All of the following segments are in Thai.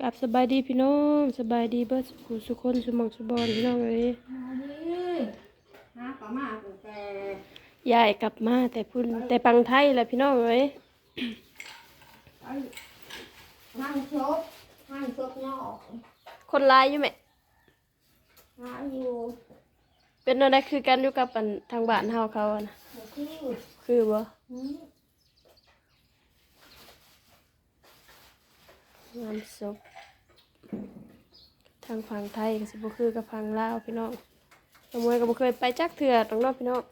กับสบายดีพี่น้องสบายดีเบิดสุขสุขคนสมองสุบอนพี่น้องเอ้ยมาดิหาปลามาตั้งแต่ยายกลับมาแต่พุ่นแต่ปังไทยแหละพี่น้องเอ้ยไอ้นั่งชกนั่งชกนอกคนร้ายอยู่ไหมหาอยู่เป็นอะไรคือกันอยู่กับอันทางบ้านเฮาเขาอะนะหัวคิ้วคือบ่ หืม งานศพทางฝั่งไทยก็สิบ่คือกับฝั่งลาวพี่น้องขโมยก็บ่เคยไปจักเทื่อตรงเนอกพี่น้อง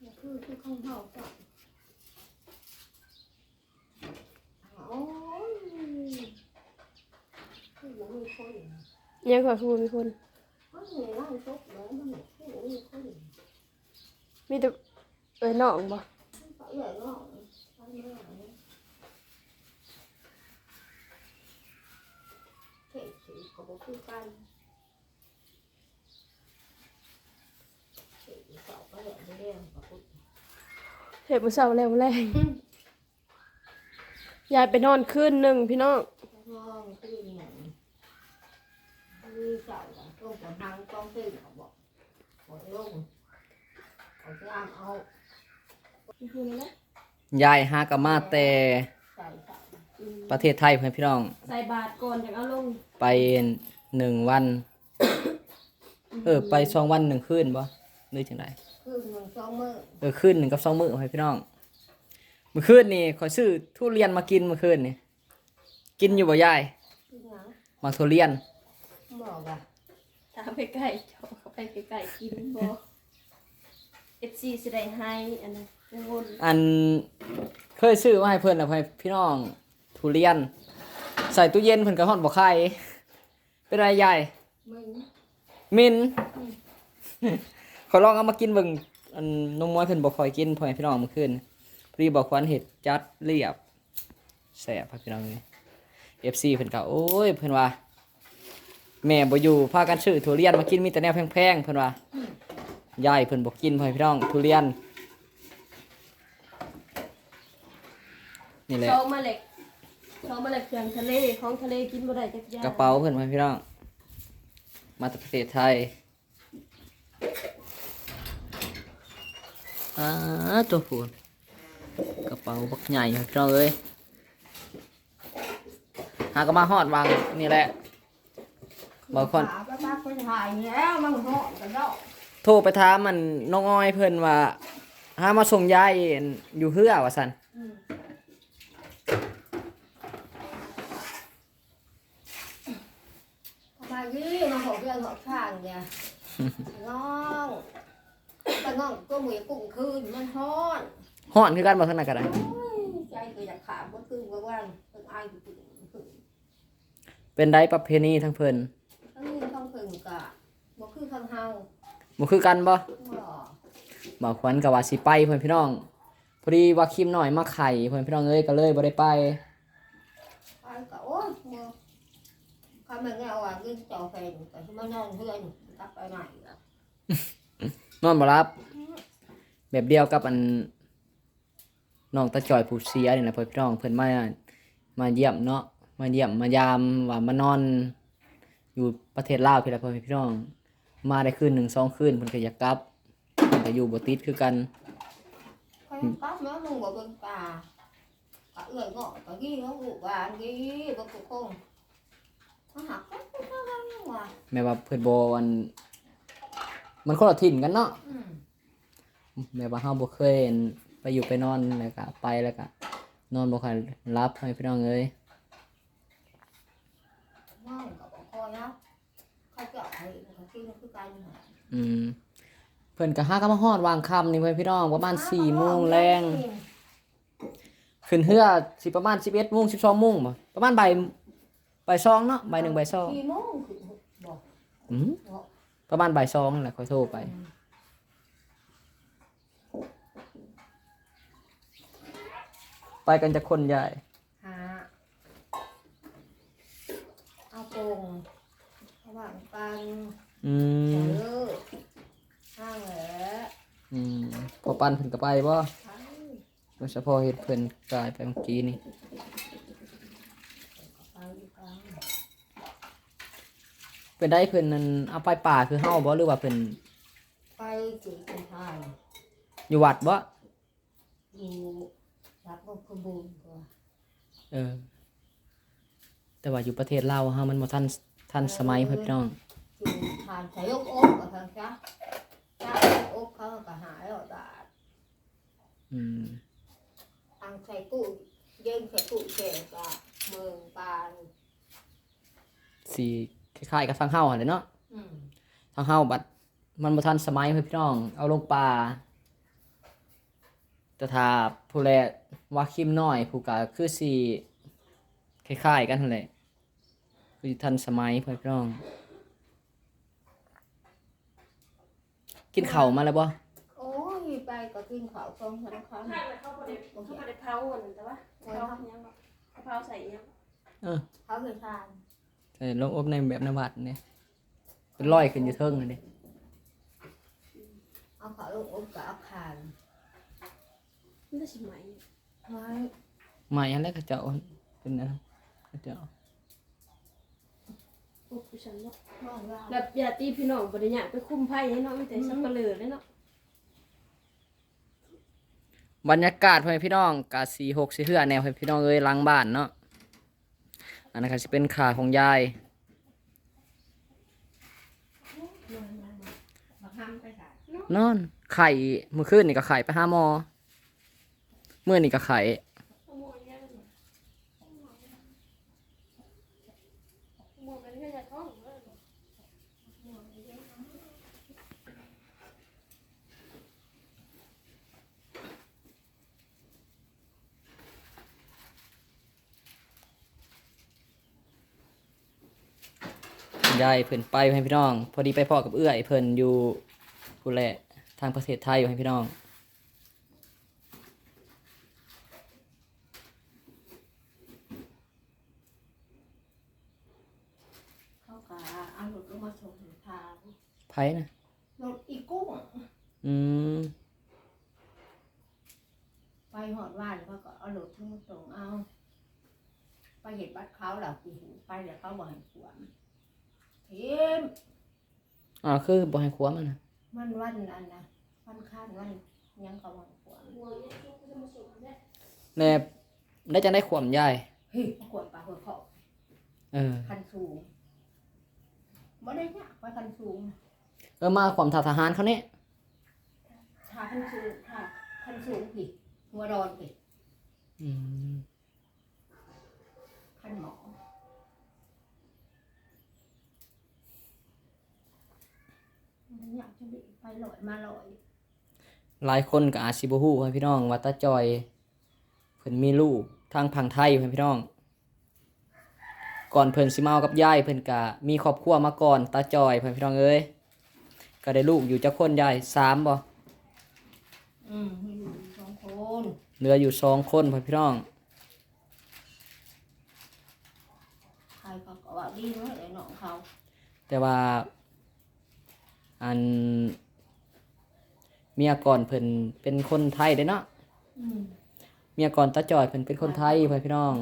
หัวคิ้วคือข้างเท้าก่อนโอ้ยคือบ่มีคนยังขอคือบ่มีคนเขาเนี่ยนั่งชกแล้วมันคือบ่มีคนมีแต่เอ้ยน้องบ่ เขาใหญ่นอกทำไม่ได้เท่สีเขาบอก คือกันเท่สีเสาก็แหลมเรื่องกับพุทธเฮ็ดมื้อเช้าแล้วมื้อแรงยายไปนอนคืนหนึงพี่น้องห้องคือหนังคือเสาต้องผลทางต้องซื้อเขาบอกบอกลงเขาจะเอาเอาคือนั่นแหละยายหากะมาแต่ใส่เสาประเทศไทยเพื่อนพี่น้อง ใส่บาตรก่อนจังเอาลงไป หนึ่งวัน เออ ไปสองวันหนึ่งคืนบ่หรือจังไดคือหนึ่งสองมือเออคืนหนึ่งกับสองมื้อให้พี่น้องเมื่อคืนนี่ขอยซื้อทุเรียนมากินเมื่อคืนนี่กินอยู่บ่ยายคือหนังมาทุเรียน บอกอะถามไปไก่เจ้าเขาไปไก่กินบ่ FC สิได้ให้อันนั้นเป็นวนอันเคยซื้อมาให้เพื่อนแล้วให้พี่น้องทุเรียน ใส่ตู้เย็นเพิ่นก็ฮอดบ่ไข่ เป็นไรยายมึงมินขอลองเอามากินเบิ่งอันนมมวยเพิ่นบ่ค่อยกินพ่อแม่พี่น้องเมื่อคืนพอดีบอกควันเห็ดจัดเรียบแซ่บครับพี่น้องนี่ FC เพิ่นก็โอ้ยเพิ่นว่า แม่บ่อยู่พากันซื้อทุเรียนมากินมีแต่แนวแพงๆเพิ่นว่ายายเพิ่นบ่กินพ่อแม่พี่น้องทุเรียนนี่แหละ โชว์มาเหล็ก โชว์มาเหล็กเครื่องทะเลของทะเลกินบ่ได้จักอย่างกระเป๋าเพิ่นพ่อแม่พี่น้อง มาจากประเทศไทยอ่าตัวพูนกระเป๋าบักใหญ่ครับพี่น้องเอ้ยหาก็มาฮอดวางนี่แหละบางคนหาไปปักไปถ่ายแล้วมันเหาะกันแล้วโทรไปถามมันน้องอ้อยเพิ่นว่าหามาส่งยายอยู่เฮือว่าซั่น ทำไมยี่มันหกเรื่องหกข้างเนี่ยน้องแต่น้องก็เหมือนกุ้งคืนมันฮ้อนฮ้อนคือกันบ่ทันน่ะก็ได้โอ้ยใจก็อยากขาดก็คืนก็ว่างเป็นไอ้กูถึงถึงเป็นได้ประเพณีทั้งเพิ่นทั้งนี้ต้องถึงกะบ่คือข้างเฮาบ่คือกันบ่บ่บ่าวขวัญก็ว่าสิไปเพิ่นพี่น้องพอดีว่าคิมน้อยมาไข่เพิ่นพี่น้องเอ้ยก็เลยบ่ได้ไปไปก็โอ้ยบ่ ข้าแม่งเอาว่ากินจ่อแฟนก็สิมานอนเพื่อนกลับไปไหนล่ะนอนบ่รับ แบบเดียวกับอันน้องตาจอยผู้เสียนี่แหละเพิ่นพี่น้องเพิ่นมามาเยี่ยมเนาะมาเยี่ยมมายามว่ามานอน อยู่ประเทศลาวพี่ละเพิ่นพี่น้อง มาได้คืนหนึ่งสองคืนเพิ่นก็อยากกลับเพิ่นก็อยู่บ่ติดคือกันใครกลับแล้วมึงบ่เบิ่งตาก็เอื้อยเงาะก็กี้เขาลูกหวานกี้บ่กูคง มาหักก็ก็ว่าว่าแม้ว่าเพิ่นบ่อัน มันคนละถิ่นกันเนาะอืมแม้ว่าเฮาบ่เคยเห็นไปอยู่ไปนอนแล้วก็ไปแล้วก็นอนบ่ค่อยรับให้พี่น้องเอ้ยน้องก็บ่คอยนะเขาจะเอาให้เขากินคือกันน่ะอืมเพิ่นก็หาก็มาฮอดวางค่ำนี่เพิ่นพี่น้องประมาณ4โมงแรงขึ้นเฮือสิประมาณ11โมง12โมงบ่ประมาณบ่าย บ่ายสองเนาะบ่ายหนึ่งบ่ายสองสี่โมงคือบอกอืมประมาณบ่ายสองนั่นแหละค่อยโทรไป ไปกันจะคนใหญ่หาเอาโป่งระหว่างปันอืเอมอห้างแหละอืมพอปันเพิ่นก็ไปบ่ใช่โดยเฉพาะเฮ็ดเพิ่นกลายไปเมื่อกี้นี่ ไปไป เป็นได้เพิ่นนั่นเอาไปป่าคือเฮาบ่หรือว่าเพิ่นไปจีกันทานอยู่วัดบ่อยู่รับก็ขบูนกว่าเออ แต่ว่าอยู่ประเทศลาวเฮามันบ่ทันทันสมัยเพิ่นพี่น้องจูทานใช้ยกอกกับทางจ้าจ้าอกเขาก็หายแล้วบาทอืมทางใช้ตู้เย็นใช้ตู้แก่กับเมืองปานสิค ล้ายๆกับทางเฮาหั่นแหละเนาะอืมทางเฮาบัดมันบ่ทันสมัยเพิ่นพี่น้อง เอาลงป่าแต่ถ้าผู้แลว่าคิมน้อยผู้ก็คือสิคล้ายๆกันนั่นแหละคือทันสมัยเพิ่นพี่น้อง กินข้าวมาแล้วบ่โอ้ยไปก็กินข้าวสองสามครั้งใช่แล้วเขาบ่ได้เขาบ่ได้เผาอันนั้นแต่ว่าเผาหยังบ่เขาเผาใส่หยังเขาเคยทานใส่ ลงอบในแบบนวัดเนี่ยเป็นร้อยขึ้นอยู่เทิงเลยดิเอาเขาลงอกกับเอาคานมันจะสิไหมไว้ใหม่อันแรกก็จะเอาเป็นอันนั้นก็จะเอาโอ้ผู้ฉันเนาะบ้านว่าแล้วญาติพี่น้องบ่ได้อยากไปคุมไผ่ให้เนาะมีแต่สับปะเลอเลยเนาะบรรยากาศพ่อแม่พี่น้องกาสีหกสีเหือแนวพ่อแม่พี่น้องเอ้ยหล้างบ้านเนาะ อันนั้นก็จะเป็นขาของยายนอนไข่เมื่อคืนนี่ก็ไข่ไปห้าหมอเมื่อนี่ก็ไข่ เอาหม้อยังหม้อมันก็จะท้องเด้อ ยายเพิ่นไปให้พี่น้อง พอดีไปพ่อกับเอื้อยเพิ่นอยู่ผู้แหละทางประเทศไทยอยู่ให้พี่น้อง เขาก็เอารถลงมาส่งถึงทางไผนะรถอีกุ้งอืมไปหอดว่านเขาก็เอารถทั้งส่งเอา ไปเห็นบัดเขาหลับปีหูไปเดี๋ยวเขาบอกให้ขวม เห็นอ่าคือบ่ให้ขัวมันนะมันวันอันนะวันข้านวันยังเขาบอกให้ขวมหม้อยังก็จะมาส่งแม่แน่ได้จังได้ขวมยายเฮ้ยขวดปลาหัวเขาเออ คันสูงไม่ได้ยากไปคันสูงเออมาขวมทาทหารเขาเนี่ยชาคันสูงค่ะคันสูงผิดหัวดอนผิดอืม ไปไปลอยมาลอยหลายคนก็อาจสิบ่ฮู้ให้พี่น้องว่าตาจอยเพิ่นมีลูกทางพังไทยให้พี่น้อง ก่อนเพิ่นสิมาเอากับยายเพิ่นก็มีครอบครัวมาก่อนตาจอยเพิ่นพี่น้องเอ้ยก็ได้ลูกอยู่จักคนยายสามบ่อืมมีอยู่สองคนเหลืออยู่สองคนเพิ่นพี่น้องใครเขาก็ว่าดีเนาะไอ้น้องเขา แต่ว่าอัน เมียก่อนเพิ่นเป็นคนไทยเด้เนาะอืมเมียก่อนตาจอยเพิ่นเป็นคนไทยเพิ่นพี่น้อง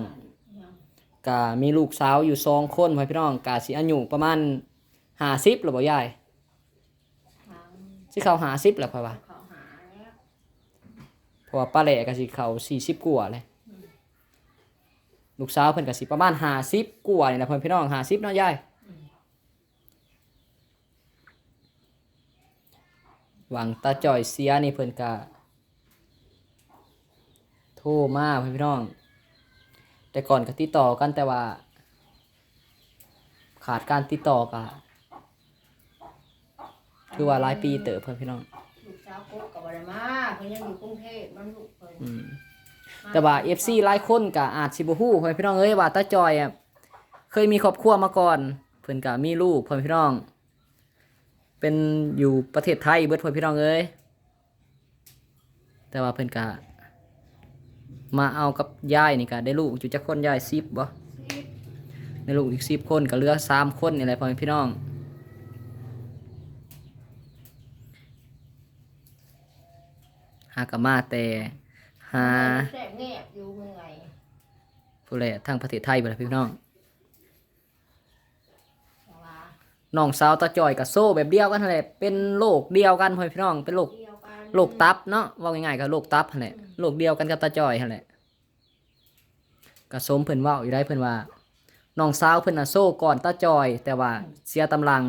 ยังกะมีลูกสาวอยู่สองคนพ่อพี่น้องกะสิอายุประมาณห้าสิบหรือบ่ยายทางสิเข้าห้าสิบแล้วค่อยว่าเขาหาแล้วเพราะว่าป้าแหล่กะสิเข้าสี่สิบกว่าเลยลูกสาวเพิ่นกะสิประมาณห้าสิบกว่านี่นะพ่อพี่น้องห้าสิบเนาะยาย หวังตาจ่อยเสียนี่เพิ่นกะโทรมาพ่อพี่น้อง แต่ก่อนก็ติดต่อกันแต่ว่า ขาดการติดต่อกะคือว่าหลายปีเติบเพิ่นพี่น้องลูกสาวโคกกับอะไรมาเพิ่นยังอยู่กรุงเทพมันลูกเพิ่นอืมแต่ว่า FC หลายคนก็อาจสิบ่ฮู้พ่อแม่พี่น้องเอ้ยว่าตาจอยอะเคยมีครอบครัวมาก่อน เพิ่นก็มีลูกพ่อแม่พี่น้อง เป็นอยู่ประเทศไทยเบิดพ่อแม่พี่น้องเอ้ยแต่ว่าเพิ่นก็มาเอากับยายนี่ก็ได้ลูกอยู่จักคนยาย10บ่ได้ลูกอีก10คนก็เหลือ3คนนี่แหละพ่อแม่พี่น้อง หากะมาแต่หาแซ่บแงบอยู่เมื่อไงผู้แลทางประเทศไทยบ่ล่ะพี่น้อง แต่ว่า น้องสาวตาจอยกับโซ่แบบเดียวกันนั่นแหละเป็นโรคเดียวกันพ่อแม่พี่น้องเป็นโรคเดียวกันโรคตับเนาะว่าง่ายๆก็โรคตับนั่นแหละโรคเดียวกันกับตาจอยนั่นแหละก็สมเพิ่นเว้าอยู่ได้เพิ่นว่าน้องสาวเพิ่นน่ะโซ่ก่อนตาจอย แต่ว่าเสียตำลัง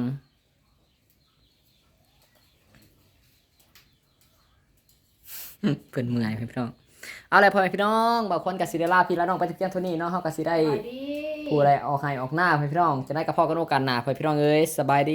เพิ่นเมื่อยพี่น้องเอาล่ะพ่อแม่พี่น้องบางคนก็สิได้ลาพี่แล้วน้องไปแต่เพียงเท่านี้เนาะเฮาก็สิได้ ไปดีผู้อะไรออกให้ออกหน้าเพื่อนพี่น้อง จะได้กับพ่อกันโอกาสหนาเพื่อนพี่น้องเอ้ยสบายดี